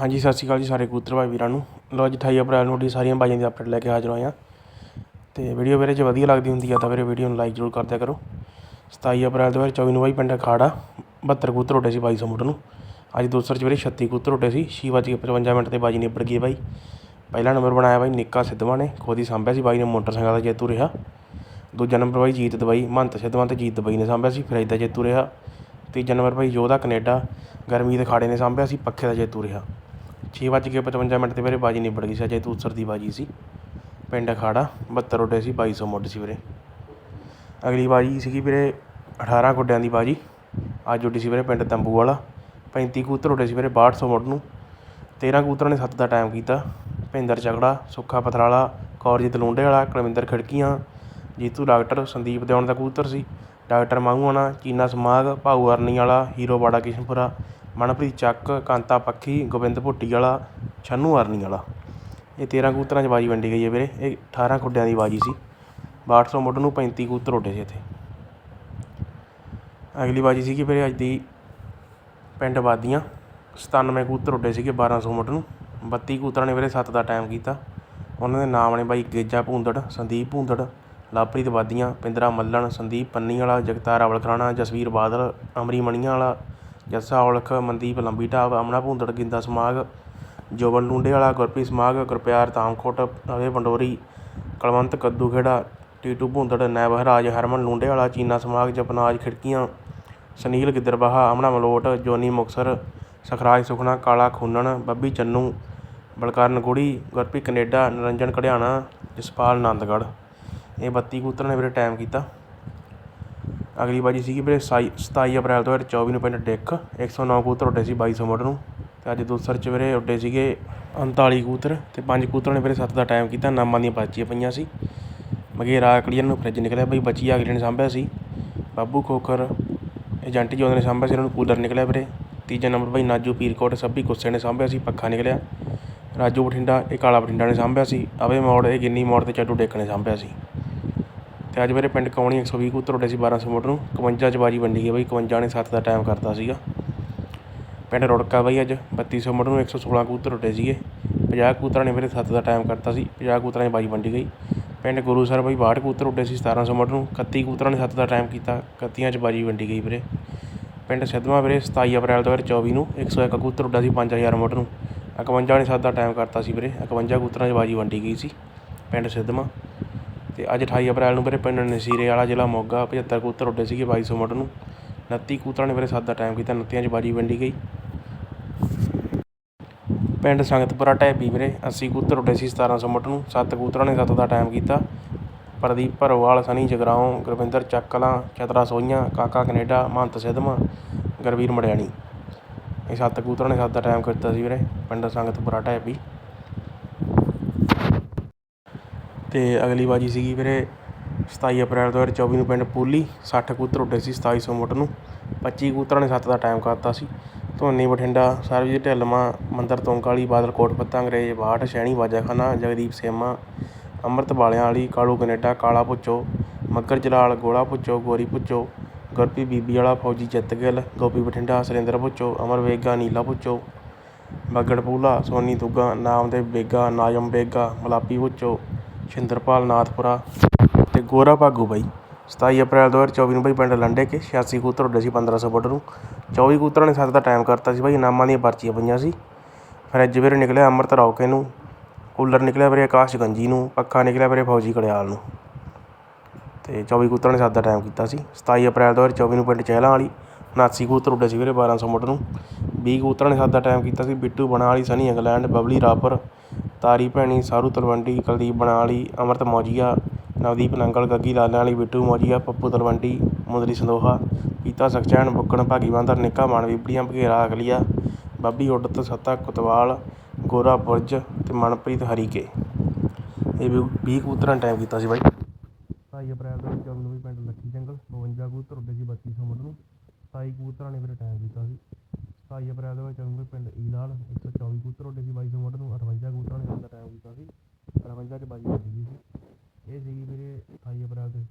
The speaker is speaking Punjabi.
ਹਾਂਜੀ, ਸਤਿ ਸ਼੍ਰੀ ਅਕਾਲ ਜੀ ਸਾਰੇ ਕਬੂਤਰ ਭਾਈ ਵੀਰਾਂ ਨੂੰ। ਲੋ ਅੱਜ 28 ਅਪ੍ਰੈਲ ਨੂੰ ਤੁਹਾਡੀ ਸਾਰੀਆਂ ਬਾਜੀਆਂ ਦੀ ਅਪਡੇਟ ਲੈ ਕੇ ਹਾਜ਼ਰ ਹੋਏ ਹਾਂ। ਤੇ ਵੀਡੀਓ ਵੀਰੇ ਜੇ ਵਧੀਆ ਲੱਗਦੀ ਹੁੰਦੀ ਆ ਤਾਂ ਵੀਰੇ ਵੀਡੀਓ ਨੂੰ ਲਾਈਕ ਜ਼ਰੂਰ ਕਰ। ਦਿਆ ਕਰੋ 27 ਅਪ੍ਰੈਲ 2024 ਨੂੰ ਬਾਈ ਪਿੰਡ ਅਖਾੜਾ 72 ਕਬੂਤਰ ਉੱਡੇ ਸੀ 2200 ਮੁੱਢ ਨੂੰ। ਅੱਜ ਦੂਸਰੇ ਚ ਵੀਰੇ 36 ਕਬੂਤਰ ਉੱਡੇ ਸੀ, ਛੇ ਵੱਜ ਕੇ 55 ਮਿੰਟ ਤੇ ਬਾਜੀ ਨਿਬੜ ਗਈ ਬਾਈ। ਪਹਿਲਾ ਨੰਬਰ ਬਣਾਇਆ ਬਾਈ ਨਿੱਕਾ ਸਿੱਧਵਾਂ ਨੇ, ਖੁਦ ਹੀ ਸਾਂਭਿਆ ਸੀ ਬਾਈ ਨੇ, ਮੋਟਰਸਾਈਕਲ ਦਾ ਜੇਤੂ ਰਿਹਾ। ਦੂਜਾ ਨੰਬਰ ਬਾਈ ਜੀਤ ਦਵਾਈ, ਮਹੰਤ ਸਿੱਧਵਾਂ ਤੇ ਜੀਤ ਦਵਾਈ ਨੇ ਸਾਂਭਿਆ ਸੀ, ਫਿਰ ਦਾ ਜੇਤੂ ਰਿਹਾ। ਤੀਜਾ ਨੰਬਰ ਬਾਈ ਯੋਧਾ ਕੈਨੇਡਾ ਗਰਮੀ ਦੇ ਖਾੜੇ ਨੇ ਸਾਂਭਿਆ ਸੀ, ਪੱਖੇ ਦਾ ਜੇਤੂ ਰਿਹਾ। ਛੇ ਵੱਜ ਕੇ 55 ਮਿੰਟ ਤੇ ਵੀਰੇ ਬਾਜੀ ਨਿਬੜ ਗਈ ਸੀ, ਅਜੇ ਦੂਸਰ ਦੀ ਬਾਜੀ ਸੀ। ਪਿੰਡ ਅਖਾੜਾ 72 ਉੱਡੇ ਸੀ 2200 ਮੁੱਢ ਸੀ ਵੀਰੇ। ਅਗਲੀ ਬਾਜੀ ਸੀਗੀ ਵੀਰੇ 18 ਗੁੱਡਿਆਂ ਦੀ ਬਾਜੀ। ਅੱਜ ਉੱਡੀ ਸੀ ਵੀਰੇ ਪਿੰਡ ਤੰਬੂ ਵਾਲਾ। 35 ਕੂਤਰ ਉੱਡੇ ਸੀ ਵੀਰੇ 6200 ਮੁੱਢ ਨੂੰ। 13 ਕੂਤਰਾਂ ਨੇ 7 ਦਾ ਟਾਈਮ ਕੀਤਾ। ਭਿੰਦਰ ਚਗੜਾ, ਸੁੱਖਾ ਪਥਰਾਲਾ, ਕੌਰਜੀਤ ਲੂੰਡੇ ਵਾਲਾ, ਕੁਲਵਿੰਦਰ ਖਿੜਕੀਆਂ, ਜੀਤੂ ਡਾਕਟਰ, ਸੰਦੀਪ ਦੇਉਣ ਦਾ ਕੂਤਰ ਸੀ। ਡਾਕਟਰ ਮਾਹੂਆਣਾ ਚੀਨਾ ਸਮਾਗ, ਭਾਊ ਅਰਨੀ ਵਾਲਾ, ਹੀਰੋ ਬਾੜਾ ਕਿਸ਼ਨਪੁਰਾ ਮਨਪ੍ਰੀਤ ਚੱਕ, ਕਾਂਤਾ ਪੱਖੀ, ਗੋਬਿੰਦ ਭੁੱਟੀ ਵਾਲਾ, ਛੰਨੂ ਅਰਨੀ ਵਾਲਾ। ਇਹ 13 ਕਬੂਤਰਾਂ 'ਚ ਬਾਜੀ ਵੰਡੀ ਗਈ ਹੈ ਵੀਰੇ। ਇਹ 18 ਖੁੱਡਿਆਂ ਦੀ ਬਾਜੀ ਸੀ। 6200 ਮੁੱਢ ਨੂੰ 35 ਕਬੂਤਰ ਉੱਡੇ ਸੀ ਇੱਥੇ। ਅਗਲੀ ਬਾਜੀ ਸੀਗੀ ਵੀਰੇ ਅੱਜ ਦੀ ਪਿੰਡ ਬਾਦੀਆਂ। 97 ਕਬੂਤਰ ਉੱਡੇ ਸੀਗੇ 1200 ਮੁੱਢ ਨੂੰ। 32 ਕਬੂਤਰਾਂ ਨੇ ਵੀਰੇ 7 ਦਾ ਟਾਈਮ ਕੀਤਾ। ਉਹਨਾਂ ਦੇ ਨਾਮ ਨੇ ਬਾਈ ਗੇਜਾ ਭੂੰਦੜ, ਸੰਦੀਪ ਭੂੰਦੜ, ਲਾਪ੍ਰੀਤ ਬਾਦੀਆਂ, ਪਿੰਦਰਾ ਮੱਲਣ, ਸੰਦੀਪ ਪੰਨੀ ਵਾਲਾ, ਜਗਤਾਰ ਅਵਲਖਰਾਣਾ ਜਸਵੀਰ ਬਾਦਲ, ਅਮਰੀ ਮਣੀਆਂ ਵਾਲਾ ਜੱਸਾ ਔਲਖ ਮਨਦੀਪ, ਲੰਬੀ ਢਾਬ, ਅਮਨਾ ਭੂੰਦੜ, ਗਿੰਦਾ ਸਮਾਗ ਜੋਬਨ ਲੂੰਡੇ ਵਾਲਾ, ਗੁਰਪ੍ਰੀਤ ਸਮਾਗ, ਗੁਰਪਿਆਰ ਤਾਮਖੋਟ ਅਵੇ ਪੰਡੋਰੀ, ਕਲਵੰਤ ਕੱਦੂ ਖੇੜਾ ਟੀਟੂ ਭੂੰਦੜ, ਨੈਬਹਰਾਜ, ਹਰਮਨ ਲੂੰਡੇਵਾਲਾ ਚੀਨਾ ਸਮਾਗ, ਜਪਨਾਜ ਖਿੜਕੀਆਂ, ਸੁਨੀਲ ਗਿੱਦਰਬਾਹਾ ਅਮਨਾ ਮਲੋਟ, ਜੋਨੀ ਮੁਕਸਰ, ਸਖਰਾਜ ਸੁਖਣਾ ਕਾਲਾ ਖੂਨਣ, ਬੱਬੀ ਚੰਨੂ ਬਲਕਰਨ ਗੁੜੀ ਗੁਰਪ੍ਰੀਤ ਕਨੇਡਾ, ਨਰਿੰਜਨ ਕੜਿਆਣਾ, ਜਸਪਾਲ ਆਨੰਦਗੜ੍ਹ ਇਹ 32 ਕਬੂਤਰਾਂ ਨੇ ਵੀਰੇ ਟਾਈਮ ਕੀਤਾ। ਅਗਲੀ ਬਾਜੀ ਸੀਗੀ ਵੀਰੇ ਸਾਈ 27 ਅਪ੍ਰੈਲ 2024 ਨੂੰ ਪਿੰਡ ਡਿੱਖ 109 ਕਬੂਤਰ ਉੱਡੇ ਸੀ 2200 ਮੁੱਢ ਨੂੰ ਤੇ ਅੱਜ ਦੂਸਰ ਚ ਵੀਰੇ ਉੱਡੇ ਸੀਗੇ 39 ਕਬੂਤਰ ਤੇ ਪੰਜ ਕਬੂਤਰਾਂ ਨੇ ਵੀਰੇ 7 ਦਾ ਟਾਈਮ ਕੀਤਾ, ਨਾਮਾਂ ਦੀਆਂ ਬਾਜੀਆਂ ਪਈਆਂ ਸੀ। ਮਗੇਰਾ ਕਲੀਅਰ ਨੂੰ ਫ੍ਰਿਜ ਨਿਕਲਿਆ ਬਈ, ਬੱਚੀ ਅਗਲੇ ਨੇ ਸਾਂਭਿਆ ਸੀ। ਬਾਬੂ ਖੋਖਰ, ਏਜੰਟ ਜੀ ਨੇ ਸਾਂਭਿਆ ਸੀ, ਉਹਨਾਂ ਨੂੰ ਕੂਲਰ ਨਿਕਲਿਆ ਵੀਰੇ। ਤੀਜਾ ਨੰਬਰ ਬਈ, ਨਾਜੂ ਪੀਰਕੋਟ ਸੱਭੀ ਗੁੱਸੇ ਨੇ ਸਾਂਭਿਆ ਸੀ, ਪੱਖਾ ਨਿਕਲਿਆ। ਰਾਜੂ ਬਠਿੰਡਾ, ਇਹ ਕਾਲਾ ਬਠਿੰਡਾ ਨੇ ਸਾਂਭਿਆ ਸੀ। ਅਵੇ ਮੋੜ, ਇਹ ਗਿੰਨੀ ਮੋੜ ਤੇ ਚੱਡੂ ਡੇਕ ਨੇ ਸਾਂਭਿਆ ਸੀ। ਤੇ ਅੱਜ ਮੇਰੇ ਪਿੰਡ ਕੌਣੀ 120 ਕਬੂਤਰ ਉੱਡੇ ਸੀ 1200 ਮੋਟਰ ਨੂੰ। 51 ਚ ਬਾਜੀ ਵੰਡੀ ਗਈ ਬਈ 51 ਨੇ 7 ਦਾ ਟਾਈਮ ਕਰਤਾ ਸੀਗਾ। ਪਿੰਡ ਰੁੜਕਾ ਬਾਈ ਅੱਜ 3200 ਮੁੱਢ ਨੂੰ 116 ਕਬੂਤਰ ਉੱਡੇ ਸੀਗੇ। 50 ਕਬੂਤਰਾਂ ਨੇ ਮੇਰੇ 7 ਦਾ ਟਾਈਮ ਕਰਤਾ ਸੀ 50 ਕਬੂਤਰਾਂ 'ਚ ਬਾਜੀ ਵੰਡੀ ਗਈ। ਪਿੰਡ ਗੁਰੂ ਗੁਰੂਸਰ ਬਾਈ 62 ਕਬੂਤਰ ਉੱਡੇ ਸੀ 1700 ਮੁੱਢ ਨੂੰ। 31 ਕਬੂਤਰਾਂ ਨੇ 7 ਦਾ ਟਾਈਮ ਕੀਤਾ 31 ਚ ਬਾਜੀ ਵੰਡੀ ਗਈ ਵੀਰੇ। ਪਿੰਡ ਸਿੱਧਵਾਂ ਵੀਰੇ 27 ਅਪ੍ਰੈਲ 2024 ਨੂੰ 101 ਕਬੂਤਰ ਉੱਡਾ ਸੀ 5000 ਮੁੱਢ ਨੂੰ। 51 ਨੇ 7 ਦਾ ਟਾਈਮ ਕਰਤਾ ਸੀ ਵੀਰੇ 51 ਕਬੂਤਰਾਂ 'ਚ ਬਾਜੀ ਵੰਡੀ ਗਈ ਸੀ। ਪਿੰਡ ਸਿੱਧਵਾਂ ਅਤੇ ਅੱਜ 28 ਅਪ੍ਰੈਲ ਨੂੰ ਵੀਰੇ ਪਿੰਡ ਨਸੀਰੇ ਵਾਲਾ ਜ਼ਿਲ੍ਹਾ ਮੋਗਾ 75 ਕਬੂਤਰ ਉੱਡੇ ਸੀਗੇ 2200 ਮੁੱਢ ਨੂੰ। 29 ਕਬੂਤਰਾਂ ਨੇ ਵੀਰੇ ਸੱਤ ਦਾ ਟਾਈਮ ਕੀਤਾ 29 'ਚ ਬਾਜੀ ਵੰਡੀ ਗਈ। ਪਿੰਡ ਸੰਗਤਪੁਰਾ ਢੈਬੀ ਵੀਰੇ 80 ਕਬੂਤਰ ਉੱਡੇ ਸੀ 1700 ਮੁੱਢ ਨੂੰ। ਸੱਤ ਕਬੂਤਰਾਂ ਨੇ ਸੱਤ ਦਾ ਟਾਈਮ ਕੀਤਾ। ਪ੍ਰਦੀਪ ਭਰੋਵਾਲ, ਸਨੀ ਜਗਰਾਉਂ, ਗੁਰਵਿੰਦਰ ਚੱਕਲਾਂ, ਚਤਰਾ ਸੋਈਆਂ ਕਾਕਾ ਕੈਨੇਡਾ ਮਹੰਤ ਸਿੱਧਮਾ ਗੁਰਵੀਰ ਮੜਿਆਣੀ। ਇਹ ਸੱਤ ਕਬੂਤਰਾਂ ਨੇ ਸੱਤ ਦਾ ਟਾਈਮ ਕੀਤਾ ਸੀ ਵੀਰੇ, ਪਿੰਡ ਸੰਗਤਪੁਰਾ ਢੈਬੀ। ਅਤੇ ਅਗਲੀ ਬਾਜੀ ਸੀਗੀ ਵੀਰੇ 27 ਅਪ੍ਰੈਲ 2024 ਨੂੰ ਪਿੰਡ ਪੂਲੀ, ਸੱਠ ਕਬੂਤਰ ਉੱਡੇ ਸੀ ਸਤਾਈ ਸੌ ਮੁੱਢ ਨੂੰ 25 ਕਬੂਤਰਾਂ ਨੇ ਸੱਤ ਦਾ ਟਾਈਮ ਕਰਤਾ ਸੀ। ਧੋਨੀ, ਬਠਿੰਡਾ, ਸਰਬਜੀਤ ਢਿੱਲਵਾਂ, ਮੰਦਰ ਤੋਂਕਾਲੀ, ਬਾਦਲ ਕੋਟ ਪੱਤਾ ਅੰਗਰੇਜ਼ ਬਾਹਟ ਸ਼ੈਣੀ ਵਾਜਾਖਾਨਾ ਜਗਦੀਪ ਸੇਮਾ, ਅੰਮ੍ਰਿਤ ਵਾਲਿਆਂ ਵਾਲੀ, ਕਾਲੂ ਕੈਨੇਡਾ, ਕਾਲਾ ਪੁੱਚੋ ਮੱਗਰ ਜਲਾਲ, ਗੋਲਾ ਪੁੱਚੋ ਗੋਰੀ ਪੁੱਚੋ ਗੁਰਪੀ ਬੀਬੀ ਵਾਲਾ, ਫੌਜੀ ਜਿੱਤ ਗਿੱਲ ਗੋਪੀ ਬਠਿੰਡਾ, ਸੁਰਿੰਦਰ ਪੁੱਚੋ ਅਮਰ ਵੇਗਾ, ਨੀਲਾ ਪੁੱਚੋ ਬੱਗੜ ਪੂਲਾ, ਸੋਨੀ ਦੁੱਗਾ ਨਾਮਦੇਵ ਬੇਗਾ, ਨਾਜਮ ਬੇਗਾ, ਮਲਾਪੀ ਪੁੱਚੋ ਛਿੰਦਰਪਾਲ ਨਾਥਪੁਰਾ ਅਤੇ ਗੋਰਾ ਭਾਗੂ ਬਾਈ। 27 ਅਪ੍ਰੈਲ 2024 ਨੂੰ ਬਾਈ ਪਿੰਡ ਲੰਡੇ ਕੇ 86 ਕਬੂਤਰ ਉੱਡੇ ਸੀ 1500 ਫੁੱਟ ਨੂੰ। 24 ਕਬੂਤਰਾਂ ਨੇ ਸੱਤ ਦਾ ਟਾਈਮ ਕਰਤਾ ਸੀ ਬਾਈ, ਇਨਾਮਾਂ ਦੀਆਂ ਪਰਚੀਆਂ ਪਈਆਂ ਸੀ। ਫਰਿੱਜ ਵੀਰੇ ਨਿਕਲਿਆ ਅੰਮ੍ਰਿਤ ਰੌਕੇ ਨੂੰ, ਕੂਲਰ ਨਿਕਲਿਆ ਵੀਰੇ ਆਕਾਸ਼ ਗੰਜੀ ਨੂੰ, ਪੱਖਾ ਨਿਕਲਿਆ ਵੀਰੇ ਫੌਜੀ ਕੜਿਆਲ ਨੂੰ। ਤੇ 24 ਕਬੂਤਰਾਂ ਨੇ ਸੱਤ ਟਾਈਮ ਕੀਤਾ ਸੀ। 27 ਅਪ੍ਰੈਲ 2024 ਨੂੰ ਪਿੰਡ ਚਹਿਲਾਂ ਵਾਲੀ 79 ਕਬੂਤਰ ਉੱਡੇ ਸੀ ਵੀਰੇ 1200 ਫੁੱਟ ਨੂੰ। 20 ਕਬੂਤਰਾਂ ਨੇ ਸੱਤ ਟਾਈਮ ਕੀਤਾ ਸੀ। ਬਿੱਟੂ ਬਣਾ ਵਾਲੀ ਸਨੀ ਇੰਗਲੈਂਡ, ਬਬਲੀ ਰਾਪਰ ਤਾਰੀ ਭੈਣੀ, ਸਾਰੂ ਤਲਵੰਡੀ, ਕੁਲਦੀਪ ਬਣਾ ਅੰਮ੍ਰਿਤ ਅਮਰਤ ਮੌਜੀਆ, ਨਵਦੀਪ ਨੰਗਲ, ਗੱਗੀ ਲਾਲਿਆਂ ਵਾਲੀ, ਬਿੱਟੂ ਮੌਜੀਆ, ਪੱਪੂ ਤਲਵੰਡੀ, ਮੁੰਦਰੀ ਸੰਦੋਹਾ, ਪੀਤਾ ਸਖਚੈਨ ਬੁੱਕਣ, ਭਾਗੀ ਬਾਂਦਰ, ਨਿੱਕਾ ਮਾਨ, ਬੀਬੜੀਆਂ ਬਘੇਰਾ ਅਗਲੀਆ, ਬੱਬੀ ਉੱਡਤ, ਸੱਤਾ, ਕੁਤਵਾਲ, ਗੋਰਾ ਬੁਰਜ ਅਤੇ ਮਨਪ੍ਰੀਤ ਹਰੀਕੇ। ਇਹ ਵੀ 20 ਕਬੂਤਰਾਂ ਨੇ ਟਾਈਮ ਕੀਤਾ ਸੀ ਬਾਈ। 27 ਅਪ੍ਰੈਲ ਤੋਂ 24 ਨੂੰ ਪਿੰਡ ਲੱਖੀ ਜੰਗਲ 52 ਕਬੂਤਰ ਉੱਡੇ ਸੀ 3200 ਮੁੱਢ ਨੂੰ। 27 ਕਬੂਤਰਾਂ ਨੇ ਫਿਰ ਟਾਈਮ ਕੀਤਾ ਸੀ। 27 ਅਪ੍ਰੈਲ ਦੇ ਵਿੱਚ ਚੰਗੂ ਪਿੰਡ ਇਲਾਲ ਇੱਕ ਸੌ ਚੌਵੀ ਕਬੂਤਰ ਉੱਡੇ ਸੀ, ਬਾਈ ਸੌ ਮੋਟਰ ਨੂੰ 58 ਕਬੂਤਰਾਂ ਨੇ ਦਾ ਟਾਈਮ ਦਿੱਤਾ ਸੀ 58 ਚ ਬਾਜੀ ਲੱਗੀ ਸੀ। ਇਹ ਸੀਗੀ ਵੀਰੇ 28 ਅਪ੍ਰੈਲ ਦੇ